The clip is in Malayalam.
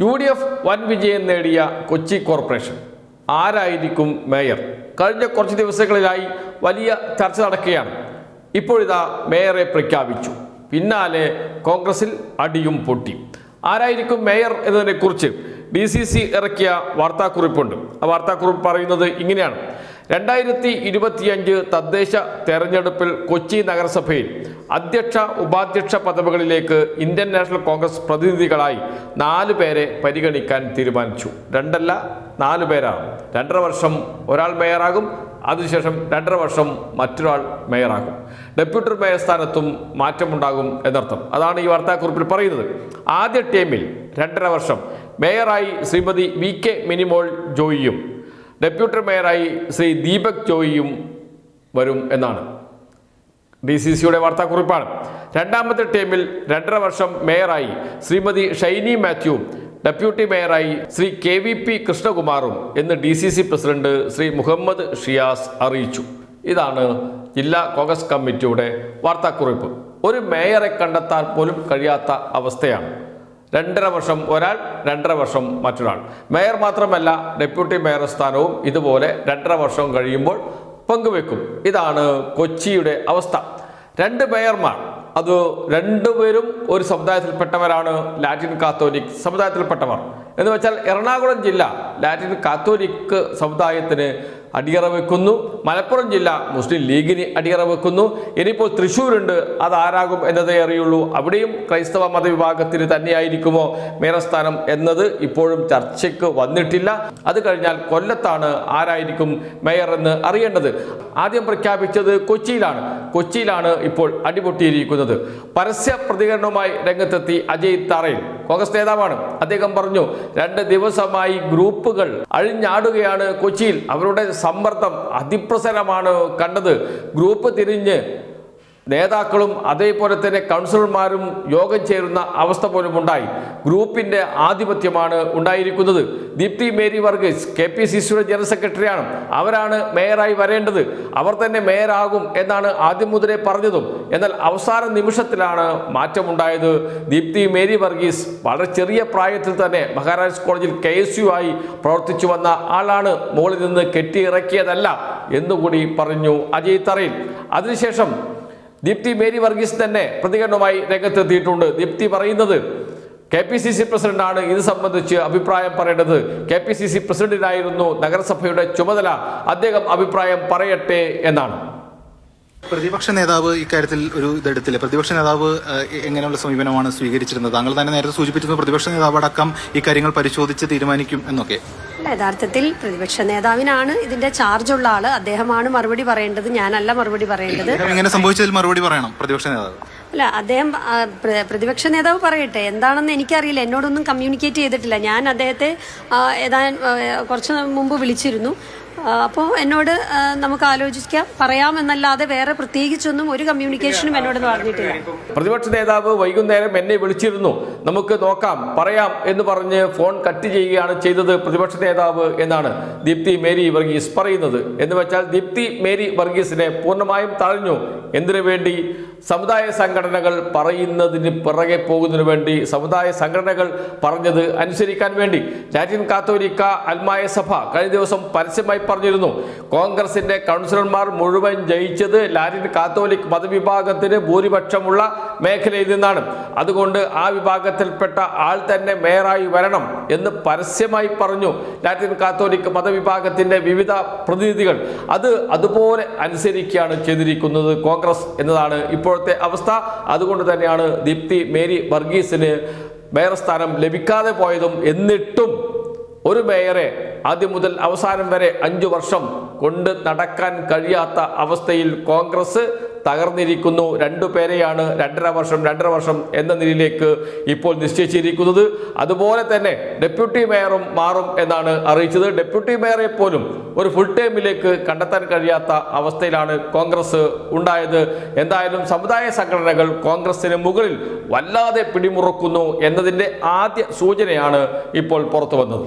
യു ഡി എഫ് വൻ വിജയം നേടിയ കൊച്ചി കോർപ്പറേഷൻ. ആരായിരിക്കും മേയർ? കഴിഞ്ഞ കുറച്ച് ദിവസങ്ങളിലായി വലിയ ചർച്ച നടക്കുകയാണ്. ഇപ്പോഴിതാ മേയറെ പ്രഖ്യാപിച്ചു. പിന്നാലെ കോൺഗ്രസിൽ അടിയും പൊട്ടി. ആരായിരിക്കും മേയർ എന്നതിനെക്കുറിച്ച് ഡി സി സി ഇറക്കിയ വാർത്താക്കുറിപ്പുണ്ട്. ആ വാർത്താക്കുറിപ്പ് പറയുന്നത് ഇങ്ങനെയാണ്. രണ്ടായിരത്തി ഇരുപത്തിയഞ്ച് തദ്ദേശ തെരഞ്ഞെടുപ്പിൽ കൊച്ചി നഗരസഭയിൽ അധ്യക്ഷ ഉപാധ്യക്ഷ പദവികളിലേക്ക് ഇന്ത്യൻ നാഷണൽ കോൺഗ്രസ് പ്രതിനിധികളായി നാല് പേരെ പരിഗണിക്കാൻ തീരുമാനിച്ചു. രണ്ടല്ല നാല് പേരാണ്. രണ്ടര വർഷം ഒരാൾ മേയറാകും അതിനുശേഷം രണ്ടര വർഷം മറ്റൊരാൾ മേയറാകും. ഡെപ്യൂട്ടി മേയർ സ്ഥാനത്തും മാറ്റമുണ്ടാകും എന്നർത്ഥം. അതാണ് ഈ വാർത്താക്കുറിപ്പിൽ പറയുന്നത്. ആദ്യ ടീമിൽ രണ്ടര വർഷം മേയറായി ശ്രീമതി വി കെ മിനിമോൾ ജോയിയും ഡെപ്യൂട്ടി മേയറായി ശ്രീ ദീപക് ജോയിയും വരും എന്നാണ്. ഡി സി സിയുടെ വാർത്താക്കുറിപ്പാണ്. രണ്ടാമത്തെ ടീമിൽ രണ്ടര വർഷം മേയറായി ശ്രീമതി ഷൈനി മാത്യുവും ഡെപ്യൂട്ടി മേയറായി ശ്രീ കെ വി പി കൃഷ്ണകുമാറും എന്ന് D C C president Shri Muhammad Shiyas അറിയിച്ചു. ഇതാണ് ജില്ലാ കോൺഗ്രസ് കമ്മിറ്റിയുടെ വാർത്താക്കുറിപ്പ്. ഒരു മേയറെ കണ്ടെത്താൻ പോലും കഴിയാത്ത അവസ്ഥയാണ്. രണ്ടര വർഷം ഒരാൾ രണ്ടര വർഷം മറ്റൊരാൾ. മേയർ മാത്രമല്ല ഡെപ്യൂട്ടി മേയർ സ്ഥാനവും ഇതുപോലെ രണ്ടര വർഷം കഴിയുമ്പോൾ പങ്കുവെക്കും. ഇതാണ് കൊച്ചിയുടെ അവസ്ഥ. രണ്ട് മേയർമാർ അത് രണ്ടുപേരും ഒരു സമുദായത്തിൽപ്പെട്ടവരാണ് ലാറ്റിൻ കാത്തോലിക് സമുദായത്തിൽപ്പെട്ടവർ. എന്ന് വെച്ചാൽ എറണാകുളം ജില്ല ലാറ്റിൻ കാത്തോലിക് സമുദായത്തിന് അടിയറ വെക്കുന്നു മലപ്പുറം ജില്ല മുസ്ലിം ലീഗിന് അടിയറ വെക്കുന്നു ഇനിയിപ്പോൾ തൃശ്ശൂരുണ്ട്. അതാരാകും എന്നതേ അറിയുള്ളൂ. അവിടെയും ക്രൈസ്തവ മതവിഭാഗത്തിന് തന്നെയായിരിക്കുമോ മേയർസ്ഥാനം എന്നത് ഇപ്പോഴും ചർച്ചയ്ക്ക് വന്നിട്ടില്ല. അത് കഴിഞ്ഞാൽ കൊല്ലത്താണ് ആരായിരിക്കും മേയർ എന്ന് അറിയേണ്ടത്. ആദ്യം പ്രഖ്യാപിച്ചത് കൊച്ചിയിലാണ്. കൊച്ചിയിലാണ് ഇപ്പോൾ അടിപൊട്ടിയിരിക്കുന്നത്. പരസ്യ പ്രതികരണവുമായി രംഗത്തെത്തി അജയ് താറയിൽ കോൺഗ്രസ് നേതാവാണ്. അദ്ദേഹം പറഞ്ഞു രണ്ട് ദിവസമായി ഗ്രൂപ്പുകൾ അഴിഞ്ഞാടുകയാണ് കൊച്ചിയിൽ. അവരുടെ സമ്മർദ്ദം അതിപ്രസരമാണ് കണ്ടത്. ഗ്രൂപ്പ് തിരിഞ്ഞ് നേതാക്കളും അതേപോലെ തന്നെ കൗൺസിലർമാരും യോഗം ചേരുന്ന അവസ്ഥ പോലും ഉണ്ടായി. ഗ്രൂപ്പിന്റെ ആധിപത്യമാണ് ഉണ്ടായിരിക്കുന്നത്. Deepthi Mary Varghese K P C സിയുടെ ജനറൽ സെക്രട്ടറിയാണ്. അവരാണ് മേയറായി വരേണ്ടത്. അവർ തന്നെ മേയറാകും എന്നാണ് ആദ്യം മുതലേ പറഞ്ഞതും. എന്നാൽ അവസാന നിമിഷത്തിലാണ് മാറ്റമുണ്ടായത്. ദീപ്തി മേരി വർഗീസ് വളരെ ചെറിയ പ്രായത്തിൽ തന്നെ മഹാരാജ് കോളേജിൽ കെ എസ് യു ആയി പ്രവർത്തിച്ചു വന്ന ആളാണ് മുകളിൽ നിന്ന് കെട്ടിയിറക്കിയതല്ല എന്നുകൂടി പറഞ്ഞു അജയ് തറയിൽ. അതിനുശേഷം ദീപ്തി മേരി വർഗീസ് തന്നെ പ്രതികരണവുമായി രംഗത്തെത്തിയിട്ടുണ്ട്. ദീപ്തി പറയുന്നത് കെ പി സി സി പ്രസിഡന്റാണ്. ഇത് സംബന്ധിച്ച് അഭിപ്രായം പറയേണ്ടത് കെ പി സി സി പ്രസിഡന്റിനായിരുന്നു നഗരസഭയുടെ ചുമതല. അദ്ദേഹം അഭിപ്രായം പറയട്ടെ എന്നാണ്. പ്രതിപക്ഷ നേതാവ് ഇക്കാര്യത്തിൽ ഒരു ഇതെടുത്തില്ല? പ്രതിപക്ഷ നേതാവ് എങ്ങനെയുള്ള സമീപനമാണ് സ്വീകരിച്ചിരുന്നത്? താങ്കൾ തന്നെ നേരത്തെ സൂചിപ്പിച്ചിരുന്നു പ്രതിപക്ഷ നേതാവ് അടക്കം ഇക്കാര്യങ്ങൾ പരിശോധിച്ച് തീരുമാനിക്കും എന്നൊക്കെ. യഥാർത്ഥത്തിൽ പ്രതിപക്ഷ നേതാവിനാണ് ഇതിന്റെ ചാർജുള്ള ആൾ. അദ്ദേഹമാണ് മറുപടി പറയേണ്ടത്. ഞാനല്ല മറുപടി പറയേണ്ടത്. എങ്ങനെ സംഭവിച്ചതിൽ മറുപടി പറയണം പ്രതിപക്ഷ നേതാവ്. അല്ല അദ്ദേഹം പ്രതിപക്ഷ നേതാവ് പറയട്ടെ എന്താണെന്ന് എനിക്കറിയില്ല എന്നോടൊന്നും കമ്മ്യൂണിക്കേറ്റ് ചെയ്തിട്ടില്ല ഞാൻ അദ്ദേഹത്തെ ഏതാ കുറച്ച് മുമ്പ് വിളിച്ചിരുന്നു അപ്പോൾ എന്നോട് നമുക്ക് ആലോചിക്കാം പറയാമെന്നല്ലാതെ വേറെ പ്രത്യേകിച്ചൊന്നും ഒരു കമ്മ്യൂണിക്കേഷനും എന്നോട് പറഞ്ഞിട്ടില്ല പ്രതിപക്ഷ നേതാവ് വൈകുന്നേരം എന്നെ വിളിച്ചിരുന്നു നമുക്ക് നോക്കാം പറയാം എന്ന് പറഞ്ഞ് ഫോൺ കട്ട് ചെയ്യുകയാണ് ചെയ്തത് പ്രതിപക്ഷ നേതാവ് എന്നാണ് ദീപ്തി മേരി വർഗീസ് പറയുന്നത് എന്ന് വെച്ചാൽ ദീപ്തി മേരി വർഗീസിനെ പൂർണമായും തഴഞ്ഞു എന്തിനു വേണ്ടി സമുദായ സംഘടനകൾ പറയുന്നതിന് പിറകെ പോകുന്നതിനു വേണ്ടി സമുദായ സംഘടനകൾ പറഞ്ഞത് അനുസരിക്കാൻ വേണ്ടി. ലാറ്റിൻ കാത്തോലിക്ക അൽമായ സഭ കഴിഞ്ഞ ദിവസം പരസ്യമായി പറഞ്ഞിരുന്നു കോൺഗ്രസിന്റെ കൗൺസിലർമാർ മുഴുവൻ ജയിച്ചത് ലാറ്റിൻ കാത്തോലിക് മതവിഭാഗത്തിന് ഭൂരിപക്ഷമുള്ള മേഖലയിൽ നിന്നാണ്. അതുകൊണ്ട് ആ വിഭാഗത്തിൽപ്പെട്ട ആൾ തന്നെ മേയറായി വരണം എന്ന് പരസ്യമായി പറഞ്ഞു ലാറ്റിൻ കാത്തോലിക് മതവിഭാഗത്തിന്റെ വിവിധ പ്രതിനിധികൾ. അത് അതുപോലെ അനുസരിക്കുകയാണ് ചെയ്തിരിക്കുന്നത് കോൺഗ്രസ് എന്നതാണ് ഇപ്പോഴത്തെ അവസ്ഥ. അതുകൊണ്ട് തന്നെയാണ് ദീപ്തി മേരി വർഗീസിന് മേയർ സ്ഥാനം ലഭിക്കാതെ പോയതും എന്നിട്ടും ഒരു മേയറെ ആദ്യം മുതൽ അവസാനം വരെ അഞ്ചു വർഷം കൊണ്ട് നടക്കാൻ കഴിയാത്ത അവസ്ഥയിൽ കോൺഗ്രസ് തകർന്നിരിക്കുന്നു. രണ്ടു പേരെയാണ് രണ്ടര വർഷം രണ്ടര വർഷം എന്ന നിലയിലേക്ക് ഇപ്പോൾ നിശ്ചയിച്ചിരിക്കുന്നത്. അതുപോലെ തന്നെ ഡെപ്യൂട്ടി മേയറും മാറും എന്നാണ് അറിയിച്ചത്. ഡെപ്യൂട്ടി മേയറെ പോലും ഒരു ഫുൾ ടൈമിലേക്ക് കണ്ടെത്താൻ കഴിയാത്ത അവസ്ഥയിലാണ് കോൺഗ്രസ് ഉണ്ടായത്. എന്തായാലും സമുദായ സംഘടനകൾ കോൺഗ്രസിന് മുകളിൽ വല്ലാതെ പിടിമുറുക്കുന്നു എന്നതിന്റെ ആദ്യ സൂചനയാണ് ഇപ്പോൾ പുറത്തു വന്നത്